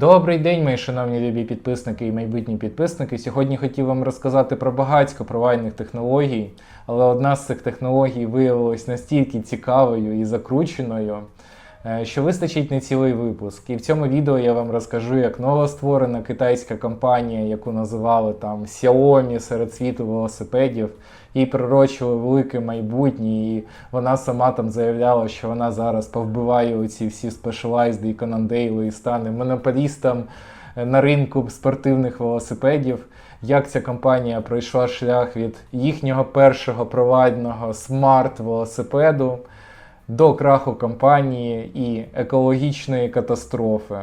Добрий день, мої шановні любі підписники і майбутні підписники. Сьогодні хотів вам розказати про багатько провайдних технологій, але одна з цих технологій виявилась настільки цікавою і закрученою, е, що вистачить не цілий випуск. І в цьому відео я вам розкажу, як нова створена китайська компанія, яку називали там Xiaomi серед світу велосипедів, їй пророчили велике майбутнє, і вона сама там заявляла, що вона зараз повбиває оці всі Specialized і Cannondale і стане монополістом е, на ринку спортивних велосипедів. Як ця компанія пройшла шлях від їхнього першого провайдного смарт-велосипеду до краху компанії і екологічної катастрофи.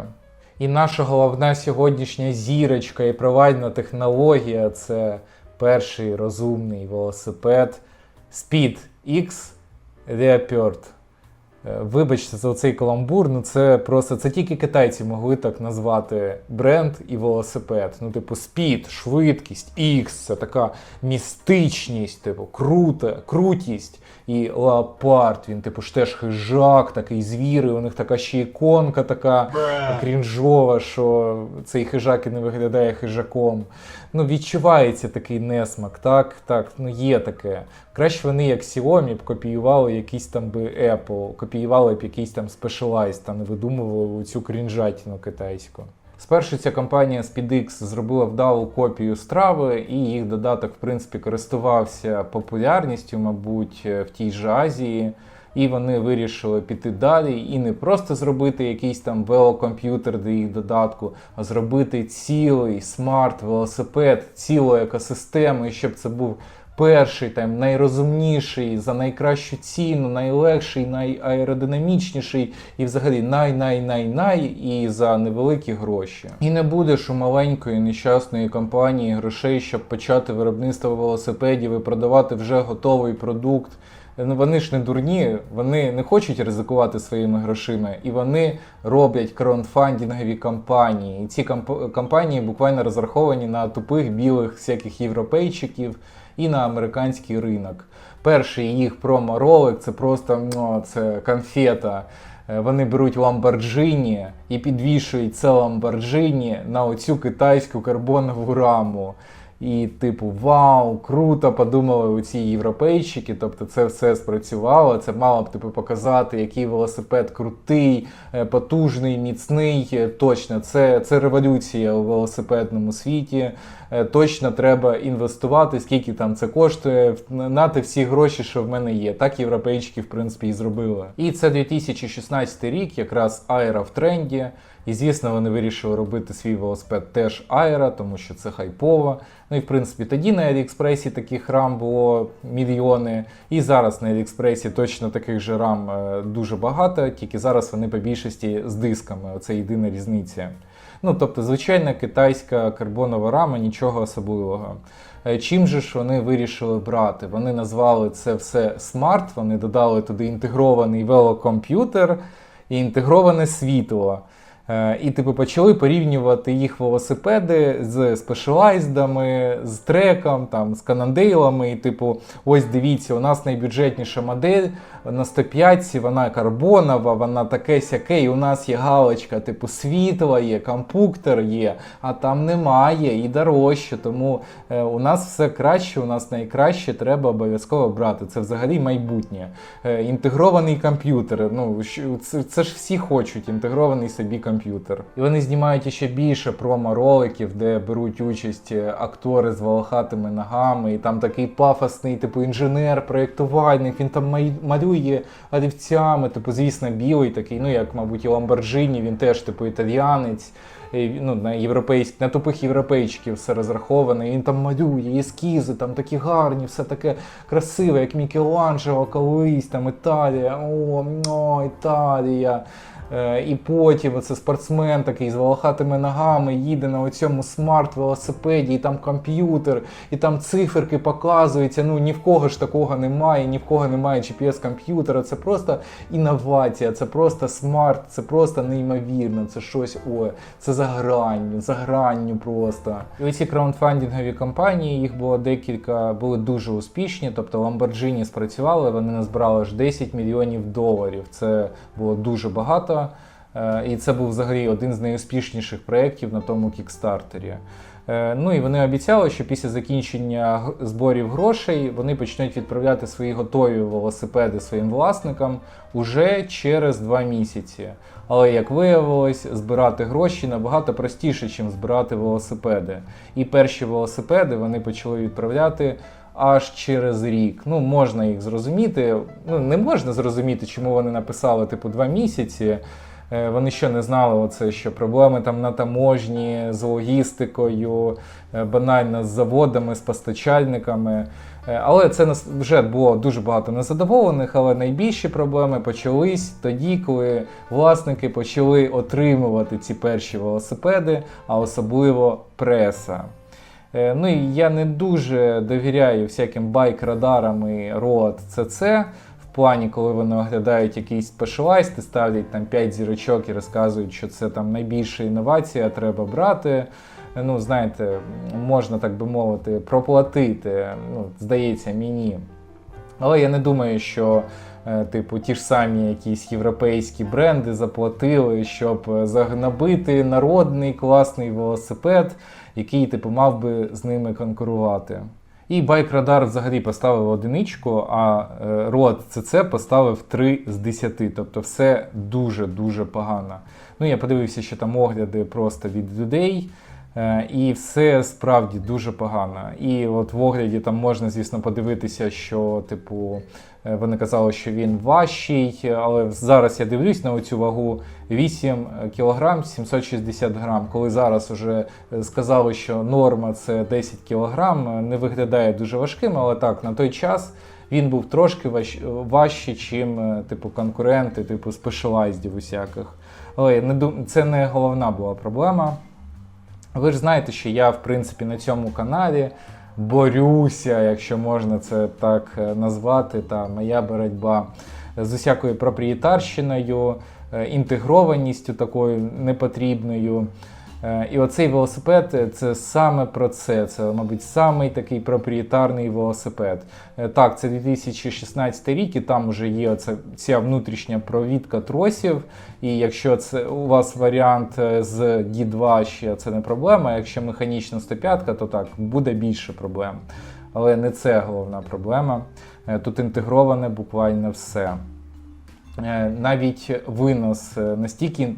І наша головна сьогоднішня зірочка і провайдна технологія це перший розумний велосипед Speed X Leopard. Е, Вибачте за цей каламбур, ну це просто це тільки китайці могли так назвати бренд і велосипед. Ну, типу, Speed, швидкість, X, це така містичність, типу, крута, крутість. І леопард, він, типу, ж теж хижак, такий звір, і у них така ще іконка така крінжова, що цей хижак і не виглядає хижаком. Ну, відчувається такий несмак, так, так, ну є таке. Краще вони, як Xiaomi, б копіювали якийсь там би Apple, копіювали б якийсь там Specialized, а не видумували цю крінжатіну китайську. Спершу ця компанія SpeedX зробила вдалу копію страви, і їх додаток, в принципі, користувався популярністю, мабуть, в тій же Азії. І вони вирішили піти далі і не просто зробити якийсь там велокомп'ютер до їх додатку, а зробити цілий смарт-велосипед, цілу екосистему, і щоб це був перший, там, найрозумніший, за найкращу ціну, найлегший, найаеродинамічніший і взагалі най-най-най-най і за невеликі гроші. І не будеш у маленької нещасної компанії грошей, щоб почати виробництво велосипедів і продавати вже готовий продукт. Ну, вони ж не дурні, вони не хочуть ризикувати своїми грошима, і вони роблять краудфандингові кампанії. І ці камп- кампанії буквально розраховані на тупих білих всяких європейчиків і на американський ринок. Перший їх промо-ролик це просто ну, це конфета. Е, Вони беруть Lamborghini і підвішують це Lamborghini на оцю китайську карбонову раму. І, типу, вау, круто, подумали у ці європейчики. Тобто це все спрацювало. Це мало б типу показати, який велосипед крутий, е, потужний, міцний. Е, Точно, це, це революція у велосипедному світі. Е, Точно треба інвестувати, скільки там це коштує, нати всі гроші, що в мене є. Так європейчики, в принципі, і зробили. І це 2016 рік, якраз Аера в тренді. І звісно, вони вирішили робити свій велосипед теж Аера, тому що це хайпово. Ну і в принципі тоді на Аліекспресі таких рам було мільйони. І зараз на Аліекспресі точно таких же рам е, дуже багато, тільки зараз вони по більшості з дисками. Оце єдина різниця. Ну, тобто, звичайна китайська карбонова рама, нічого особливого. Е, Чим же ж вони вирішили брати? Вони назвали це все смарт, вони додали туди інтегрований велокомп'ютер і інтегроване світло. Е, І типу почали порівнювати їх велосипеди з спешалайздами, з треком, там, з канандейлами. І, типу, ось дивіться, у нас найбюджетніша модель на 105, вона карбонова, вона таке сяке, і у нас є галочка, типу, світла є, компуктор є, а там немає і дорожче. Тому е, у нас все краще, у нас найкраще, треба обов'язково брати. Це взагалі майбутнє. Е, інтегрований комп'ютер. Ну, це, це ж всі хочуть, інтегрований собі комп'ютер. І вони знімають ще більше промо-роликів, де беруть участь е, актори з волохатими ногами, і там такий пафосний, типу, інженер, проєктувальник, він там малює олівцями, типу, звісно, білий такий, ну як, мабуть, і Ламборджині, він теж, типу, італіянець. Ну, на європейськ, на тупих європейчиків все розраховане. Він там малює, ескізи, там такі гарні, все таке красиве, як Мікеланджело колись, там Італія, о, о Італія. Е, І потім оце спортсмен такий з волохатими ногами їде на оцьому смарт-велосипеді, і там комп'ютер, і там циферки показуються. Ну ні в кого ж такого немає, ні в кого немає GPS-комп'ютера. Це просто інновація, це просто смарт, це просто неймовірно. Це щось ой, це за гранню, за гранню просто. І оці краундфандингові компанії, їх було декілька, були дуже успішні. Тобто Lamborghini спрацювали, вони назбирали аж 10 мільйонів доларів. Це було дуже багато. Е, І це був взагалі один з найуспішніших проєктів на тому кікстартері. Е, Ну і вони обіцяли, що після закінчення зборів грошей вони почнуть відправляти свої готові велосипеди своїм власникам уже через два місяці. Але як виявилось, збирати гроші набагато простіше, ніж збирати велосипеди. І перші велосипеди вони почали відправляти аж через рік. Ну, можна їх зрозуміти. Ну, не можна зрозуміти, чому вони написали типу два місяці. Е, Вони ще не знали оце, що проблеми там на таможні з логістикою, е, банально з заводами, з постачальниками. Е, Але це вже було дуже багато незадоволених, але найбільші проблеми почались тоді, коли власники почали отримувати ці перші велосипеди, а особливо преса. Е, Ну і я не дуже довіряю всяким байк-радарам і роад CC, в плані, коли вони оглядають якийсь спешалайст і ставлять там 5 зірочок і розказують, що це там найбільша інновація, треба брати. Ну, знаєте, можна так би мовити, проплатити. Ну, здається, мені. Але я не думаю, що е, типу ті ж самі якісь європейські бренди заплатили, щоб е, загнобити народний класний велосипед, який типу мав би з ними конкурувати. І Radar взагалі поставив одиничку, а рот ЦЦ поставив 3 з 10. Тобто все дуже-дуже погано. Ну, я подивився, що там огляди просто від людей. Е, І все справді дуже погано. І от в огляді там можна, звісно, подивитися, що, типу, е, вони казали, що він важчий, але зараз я дивлюсь на цю вагу 8 кг 760 грам. Коли зараз вже е, сказали, що норма це 10 кг, не виглядає дуже важким, але так, на той час. Він був трошки важ, важчий, чим типу конкуренти, типу спешалайздів усяких. Але це не головна була проблема. Ви ж знаєте, що я, в принципі, на цьому каналі борюся, якщо можна це так е, назвати, та моя боротьба з усякою проприєтарщиною, е, інтегрованістю такою непотрібною. Е, І оцей велосипед е, це саме про це. Це, мабуть, самий такий проприєтарний велосипед. Е, Так, це 2016 рік, і там вже є оця, ця внутрішня провідка тросів. І якщо це у вас варіант з D2 ще це не проблема. Якщо механічна 105, то так, буде більше проблем. Але не це головна проблема. Тут інтегроване буквально все. Е, Навіть винос, е, настільки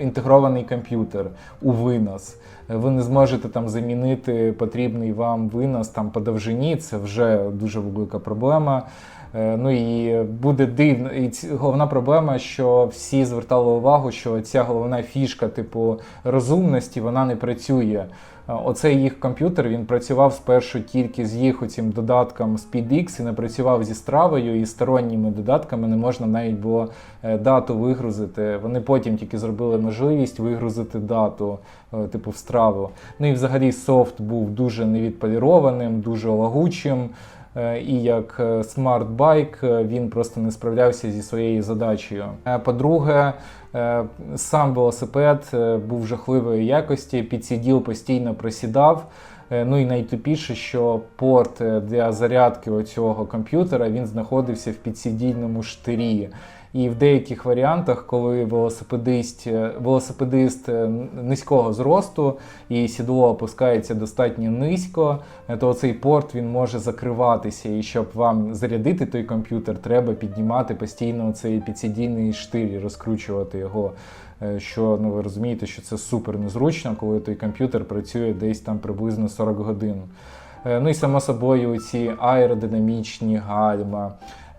інтегрований комп'ютер у винос. Е, Ви не зможете там замінити потрібний вам винос там по довжині, це вже дуже велика проблема. Е, Ну і буде дивно. І головна проблема, що всі звертали увагу, що ця головна фішка, типу розумності, вона не працює. Е, Оцей їх комп'ютер він працював спершу тільки з їх оцим додатком SpeedX і не працював зі стравою і сторонніми додатками не можна навіть було е, дату вигрузити. Вони потім тільки зробили можливість вигрузити дату, типу в страву. Ну і взагалі софт був дуже невідполірованим, дуже лагучим. Е, І як е, смарт-байк е, він просто не справлявся зі своєю задачею. По-друге, сам велосипед був жахливої якості, підсіділ постійно просідав. Ну і найтупіше, що порт для зарядки оцього комп'ютера він знаходився в підсідійному штирі. І в деяких варіантах, коли велосипедист, е, велосипедист е, низького зросту і сідло опускається достатньо низько, е, то цей порт він може закриватися. І щоб вам зарядити той комп'ютер, треба піднімати постійно цей підсидійний штир і розкручувати його. Що ну ви розумієте, що це супер незручно, коли той комп'ютер працює десь там приблизно 40 годин. Ну і само собою ці аеродинамічні гальма.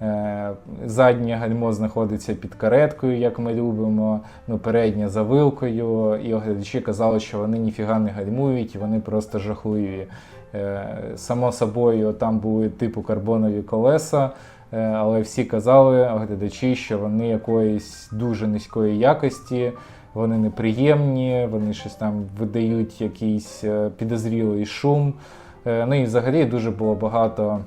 Е, Заднє гальмо знаходиться під кареткою, як ми любимо, ну, переднє за вилкою, і оглядачі казали, що вони ніфіга не гальмують, вони просто жахливі. Е, Само собою, там були типу карбонові колеса, е, але всі казали, оглядачі, що вони якоїсь дуже низької якості, вони неприємні, вони щось там видають якийсь підозрілий шум. Ну і взагалі дуже було багато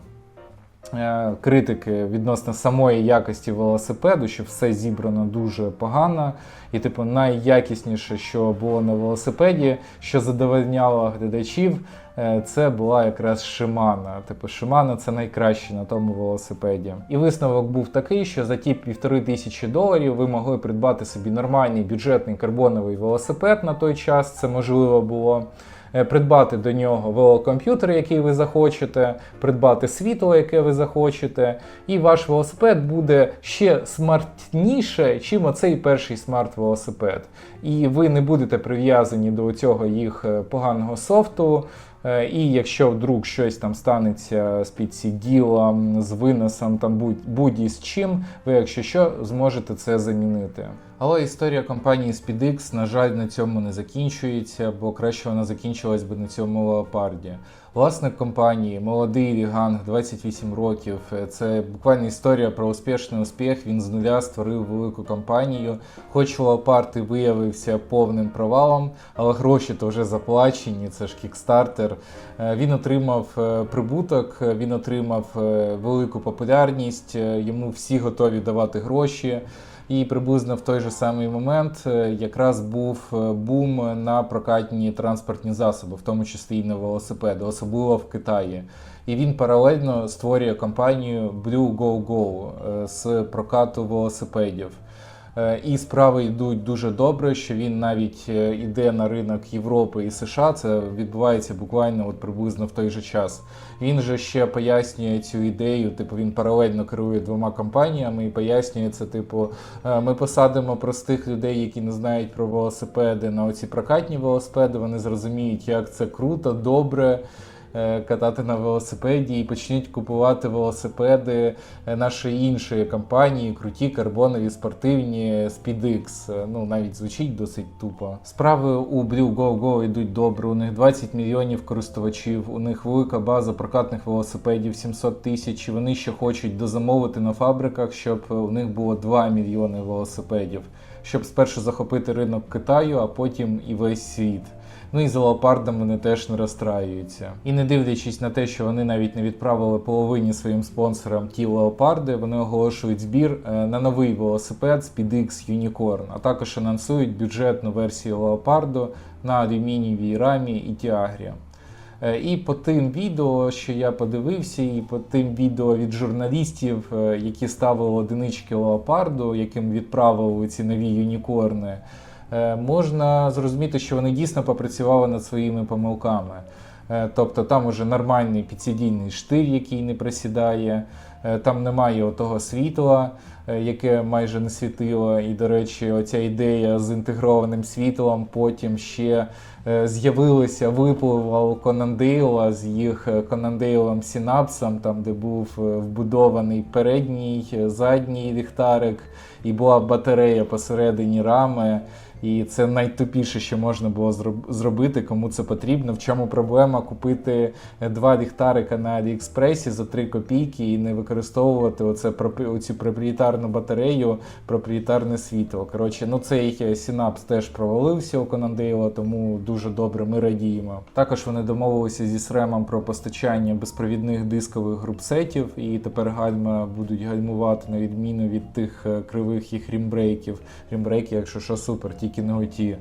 критики відносно самої якості велосипеду, що все зібрано дуже погано. І, типу, найякісніше, що було на велосипеді, що задовольняло глядачів, е, це була якраз Шимана. Типу, Шимана це найкраще на тому велосипеді. І висновок був такий, що за ті півтори тисячі доларів ви могли придбати собі нормальний бюджетний карбоновий велосипед на той час. Це можливо було. Е, Придбати до нього велокомп'ютер, який ви захочете, придбати світло, яке ви захочете, і ваш велосипед буде ще смартніше, чим оцей перший смарт-велосипед. І ви не будете прив'язані до цього їх е, поганого софту. Е, І якщо вдруг щось там станеться з підсіділом, з виносом, там будь будь з чим, ви, якщо що, зможете це замінити. Але історія компанії SpeedX, на жаль, на цьому не закінчується, бо краще вона закінчилась би на цьому леопарді. Власник компанії, молодий Ріганг, 28 років. Це буквально історія про успішний успіх. Він з нуля створив велику компанію. Хоч леопард і виявився повним провалом, але гроші то вже заплачені. Це ж кікстартер. Е, Він отримав е, прибуток, він отримав е, велику популярність. Йому всі готові давати гроші. І приблизно в той же самий момент е, якраз був е, бум на прокатні транспортні засоби, в тому числі і на велосипеди, особливо в Китаї. І він паралельно створює компанію Blue Go Go е, з прокату велосипедів. Е, І справи йдуть дуже добре, що він навіть е, йде на ринок Європи і США. Це відбувається буквально от приблизно в той же час. Він же ще пояснює цю ідею. Типу він паралельно керує двома компаніями і пояснює це. Типу, е, ми посадимо простих людей, які не знають про велосипеди, на оці прокатні велосипеди. Вони зрозуміють, як це круто, добре. Е, Катати на велосипеді і почнуть купувати велосипеди е, нашої іншої компанії, круті карбонові спортивні SpeedX. Е, Ну навіть звучить досить тупо. Справи у Blue йдуть добре. У них 20 мільйонів користувачів, у них велика база прокатних велосипедів 700 тисяч. і Вони ще хочуть дозамовити на фабриках, щоб у них було 2 мільйони велосипедів, щоб спершу захопити ринок Китаю, а потім і весь світ. Ну і за леопардом вони теж не розстраюються. І не дивлячись на те, що вони навіть не відправили половині своїм спонсорам ті леопарди, вони оголошують збір е, на новий велосипед SpeedX Unicorn, а також анонсують бюджетну версію леопарду на алюмінієвій рамі і тіагрі. Е, І по тим відео, що я подивився, і по тим відео від журналістів, е, які ставили одинички леопарду, яким відправили ці нові юнікорни, можна зрозуміти, що вони дійсно попрацювали над своїми помилками. Е, Тобто там уже нормальний підсидійний штир, який не присідає, е, там немає отого світла, е, яке майже не світило. І, до речі, оця ідея з інтегрованим світлом потім ще е, з'явилася, випливла у Конандейла з їх е, Конандейлом Сінапсом, там де був е, вбудований передній, е, задній ліхтарик, і була батарея посередині рами. І це найтупіше, що можна було зробити, кому це потрібно. В чому проблема купити е, два ліхтарика на Аліекспресі за 3 копійки і не використовувати оце оцю проприєтарну батарею, проприєтарне світло. Коротше, ну цей е, Сінапс теж провалився у Конандейла, тому дуже добре ми радіємо. Також вони домовилися зі Сремом про постачання безпровідних дискових групсетів, і тепер гальма будуть гальмувати на відміну від тих е, кривих їх рімбрейків. Рімбрейки, якщо що, супер, тільки не оті.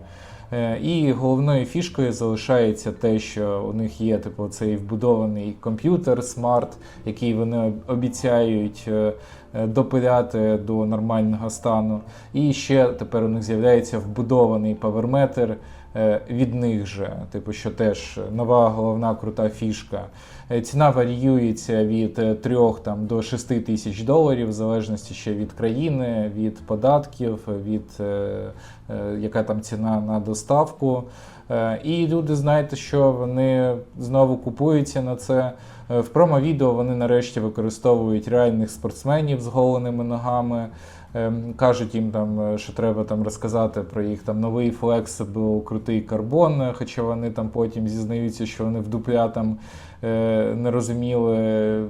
Е, І головною фішкою залишається те, що у них є типу цей вбудований комп'ютер смарт, який вони обіцяють е, е, допиляти до нормального стану. І ще тепер у них з'являється вбудований паверметр від них же, типу, що теж нова головна крута фішка. Е, Ціна варіюється від 3 там, до 6 тисяч доларів, в залежності ще від країни, від податків, від е, е, яка там ціна на доставку. Е, І люди знаєте, що вони знову купуються на це. Е, В промо-відео вони нарешті використовують реальних спортсменів з голеними ногами. Ем, Кажуть їм там, е, що треба там розказати про їх там новий флексибл, крутий карбон, е, хоча вони там потім зізнаються, що вони в дупля там не розуміли,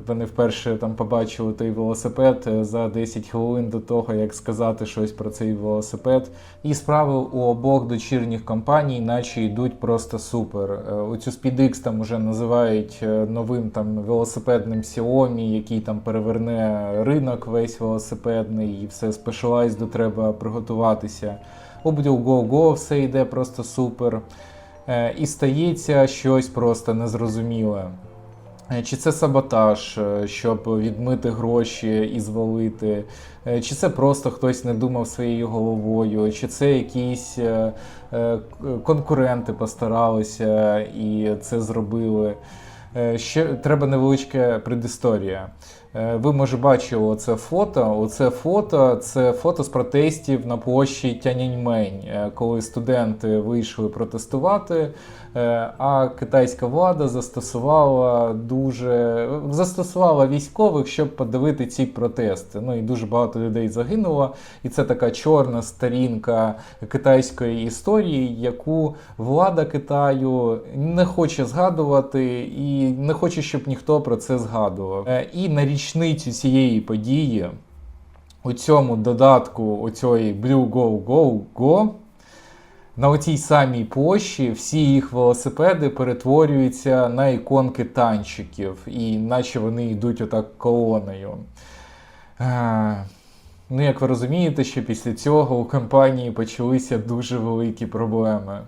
вони вперше там побачили той велосипед е, за 10 хвилин до того, як сказати щось про цей велосипед. І справи у обох дочірніх компаній, наче йдуть просто супер. Е, Оцю SpeedX там уже називають е, новим там велосипедним Xiaomi, який там переверне ринок весь велосипедний, і все Specialized треба приготуватися. У Go все йде просто супер. Е, І стається щось просто незрозуміле. Е, Чи це саботаж, е, щоб відмити гроші і звалити, Е, чи це просто хтось не думав своєю головою, чи це якісь конкуренти постаралися і це зробили. Ще треба невеличка предісторія. Е, Ви може бачили оце фото. Оце фото це фото з протестів на площі Тяньаньмень, е, коли студенти вийшли протестувати. е, А китайська влада застосувала дуже застосувала військових, щоб подавити ці протести. Ну і дуже багато людей загинуло. І це така чорна сторінка китайської історії, яку влада Китаю не хоче згадувати і не хоче, щоб ніхто про це згадував. І на річницю цієї події у цьому додатку оцієї Blue Go Go Go на оцій самій площі всі їх велосипеди перетворюються на іконки танчиків, і наче вони йдуть отак колоною. Е, Ну, як ви розумієте, що після цього у компанії почалися дуже великі проблеми.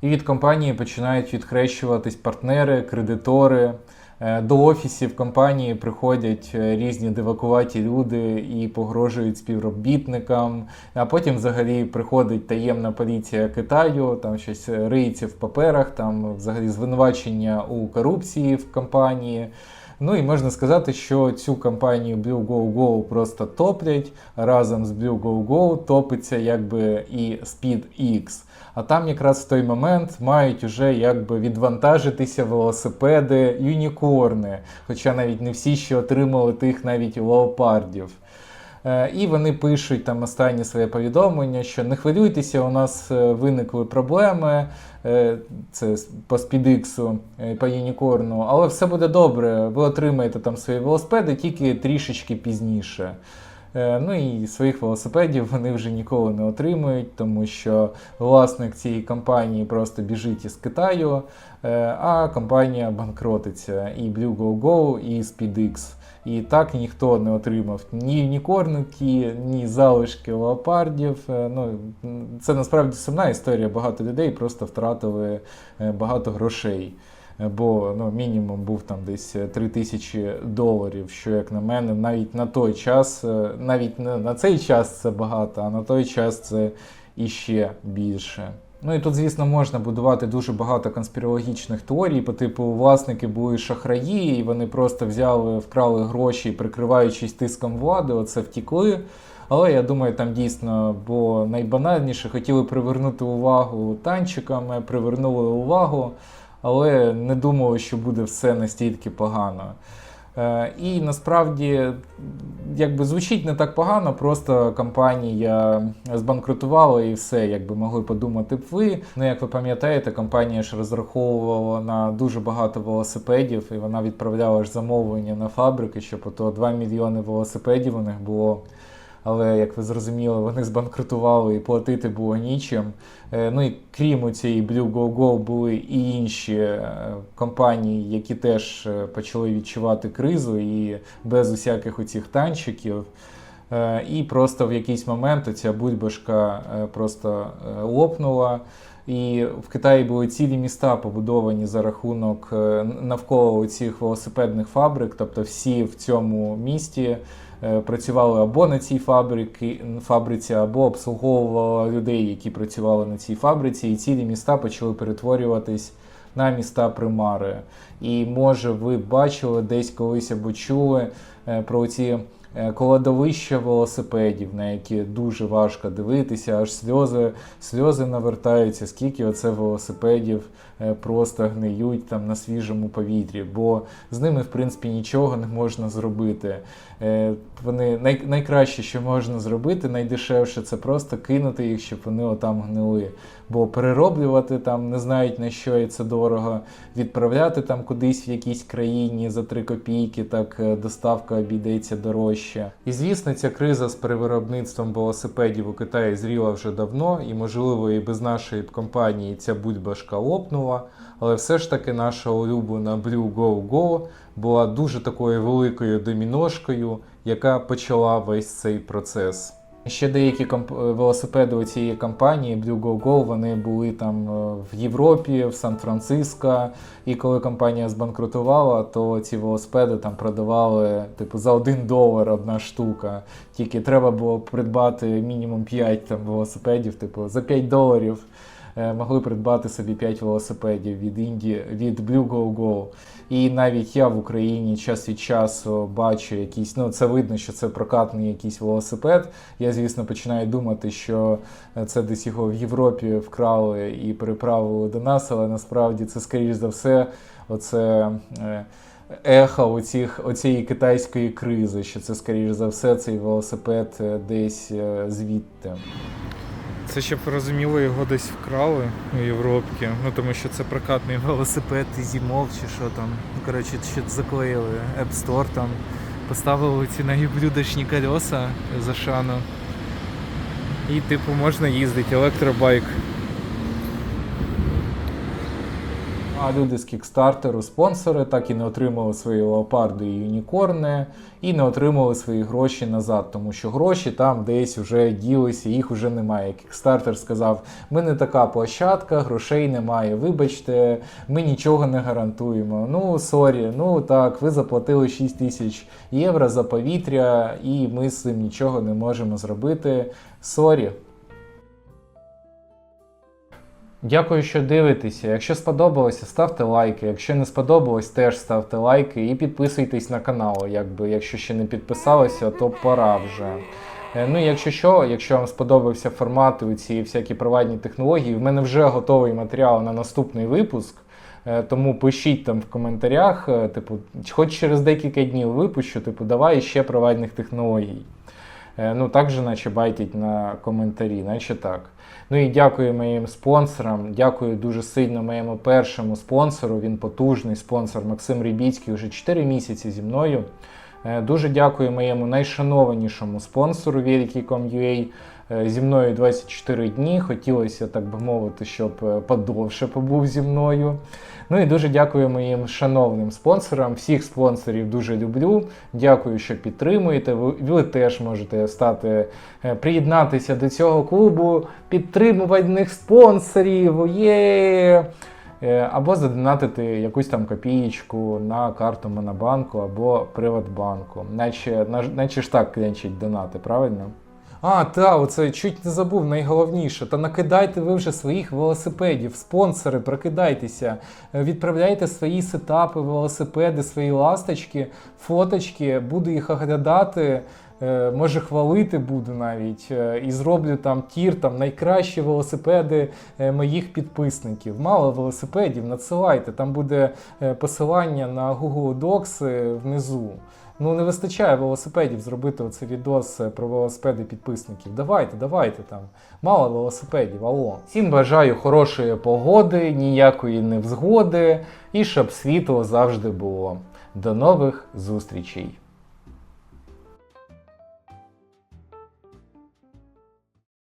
І від компанії починають відхрещуватись партнери, кредитори. Е, До офісів компанії приходять е, різні дивакуваті люди і погрожують співробітникам. А потім взагалі приходить таємна поліція Китаю, там щось риється в паперах, там взагалі звинувачення у корупції в компанії. Ну і можна сказати, що цю компанію Blue Go Go просто топлять. Разом з Blue Go Go топиться якби і SpeedX. А там якраз в той момент мають уже якби відвантажитися велосипеди юнікорни, хоча навіть не всі ще отримали тих навіть леопардів. Е, І вони пишуть там останнє своє повідомлення, що не хвилюйтеся, у нас е, виникли проблеми. е, Це по спідиксу, по юнікорну, але все буде добре. Ви отримаєте там свої велосипеди тільки трішечки пізніше. Ну і своїх велосипедів вони вже ніколи не отримують, тому що власник цієї компанії просто біжить із Китаю, а компанія банкротиться і Blue Go Go, і SpeedX. І так ніхто не отримав ні юнікорники, ні залишки леопардів. Е, Ну, це насправді сумна історія. Багато людей просто втратили е, багато грошей. Е, Бо ну, мінімум був там десь е, 3 тисячі доларів, що, як на мене, навіть на той час, навіть на цей час це багато, а на той час це іще більше. Ну і тут, звісно, можна будувати дуже багато конспірологічних теорій, по типу власники були шахраї, і вони просто взяли, вкрали гроші, прикриваючись тиском влади, оце втікли. Але я думаю, там дійсно було найбанальніше, хотіли привернути увагу танчиками, привернули увагу, але не думали, що буде все настільки погано. Е, І насправді, якби звучить не так погано, просто компанія збанкрутувала і все, якби могли подумати б ви. Ну, як ви пам'ятаєте, компанія ж розраховувала на дуже багато велосипедів, і вона відправляла ж замовлення на фабрики, щоб ото 2 мільйони велосипедів у них було. Але, як ви зрозуміли, вони збанкрутували і платити було нічим. Е, Ну і крім цієї Blue Go Go були і інші е, компанії, які теж е, почали відчувати кризу і без усяких оцих танчиків. І просто в якийсь момент ця бульбашка е, просто лопнула. І в Китаї були цілі міста побудовані за рахунок навколо цих велосипедних фабрик, тобто всі в цьому місті працювали або на цій фабрики, фабриці, або обслуговували людей, які працювали на цій фабриці, і цілі міста почали перетворюватись на міста примари. І може ви бачили десь колись або чули е, про ці е, кладовища велосипедів, на які дуже важко дивитися, аж сльози, сльози навертаються, скільки оце велосипедів е, просто гниють там на свіжому повітрі, бо з ними, в принципі, нічого не можна зробити. Е, Вони най, найкраще, що можна зробити, найдешевше, це просто кинути їх, щоб вони отам гнили. Бо перероблювати там не знають на що і це дорого, відправляти там кудись в якійсь країні за 3 копійки, так е, доставка обійдеться дорожче. І звісно, ця криза з перевиробництвом велосипедів у Китаї зріла вже давно, і можливо і без нашої компанії ця бульбашка лопнула. Але все ж таки наша улюблена Blue Go Go була дуже такою великою доміношкою, яка почала весь цей процес. Ще деякі комп... велосипеди у цієї компанії Blue Go Go, вони були там е, в Європі, в Сан-Франциско. І коли компанія збанкрутувала, то ці велосипеди там продавали типу за 1 долар одна штука. Тільки треба було придбати мінімум 5 там велосипедів, типу за 5 доларів е, могли придбати собі 5 велосипедів від Інді, від Blue Go Go. І навіть я в Україні час від часу бачу якісь, ну це видно, що це прокатний якийсь велосипед. Я, звісно, починаю думати, що це десь його в Європі вкрали і переправили до нас, але насправді це, скоріш за все, оце. е, Ехо оцих, оцієї китайської кризи, що це, скоріш за все, цей велосипед е, десь е, звідти. Це щоб розуміло, його десь вкрали у Європі. Ну тому що це прокатний велосипед і зімов чи що там. Ну коротше, що заклеїли App Store там. Поставили ці наїблюдочні колеса за шану. І типу можна їздити, електробайк. А люди з кікстартеру, спонсори, так і не отримали свої леопарди і юнікорни, і не отримали свої гроші назад, тому що гроші там десь вже ділися, їх вже немає. Кікстартер сказав: ми не така площадка, грошей немає. Вибачте, ми нічого не гарантуємо. Ну сорі, ну так, ви заплатили 6 тисяч євро за повітря, і ми з цим нічого не можемо зробити. Сорі. Дякую, що дивитеся. Якщо сподобалося, ставте лайки. Якщо не сподобалось, теж ставте лайки і підписуйтесь на канал. Якби, якщо ще не підписалися, то пора вже. Е, Ну, і якщо що, якщо вам сподобався формат і ці всякі провайдні технології, в мене вже готовий матеріал на наступний випуск. Е, Тому пишіть там в коментарях, е, типу, хоч через декілька днів випущу, типу, давай ще провайдних технологій. Ну, так же, наче байтять на коментарі, наче так. Ну і дякую моїм спонсорам. Дякую дуже сильно моєму першому спонсору. Він потужний спонсор Максим Рібіцький, вже 4 місяці зі мною. Е, Дуже дякую моєму найшанованішому спонсору Великий.com.ua. Е, Зі мною 24 дні. Хотілося, так би мовити, щоб е, подовше побув зі мною. Ну і дуже дякую моїм шановним спонсорам. Всіх спонсорів дуже люблю. Дякую, що підтримуєте. Ви, ви теж можете стати, е, приєднатися до цього клубу підтримувальних спонсорів. Є! Або задонатити якусь там копієчку на карту Монобанку або Приватбанку. Наче, наче ж так клянчить донати, правильно? А, та, оце чуть не забув найголовніше. Та накидайте ви вже своїх велосипедів, спонсори, прокидайтеся, Е, відправляйте свої сетапи, велосипеди, свої ласточки, фоточки, буду їх оглядати. е, Може хвалити буду навіть е, і зроблю там тір, там найкращі велосипеди моїх підписників. Мало велосипедів, надсилайте. Там буде посилання на Google Docs внизу. Ну не вистачає велосипедів зробити оцей відос е, про велосипеди підписників. Давайте, давайте там. Мало велосипедів, алло. Всім бажаю хорошої погоди, ніякої невзгоди і щоб світло завжди було. До нових зустрічей!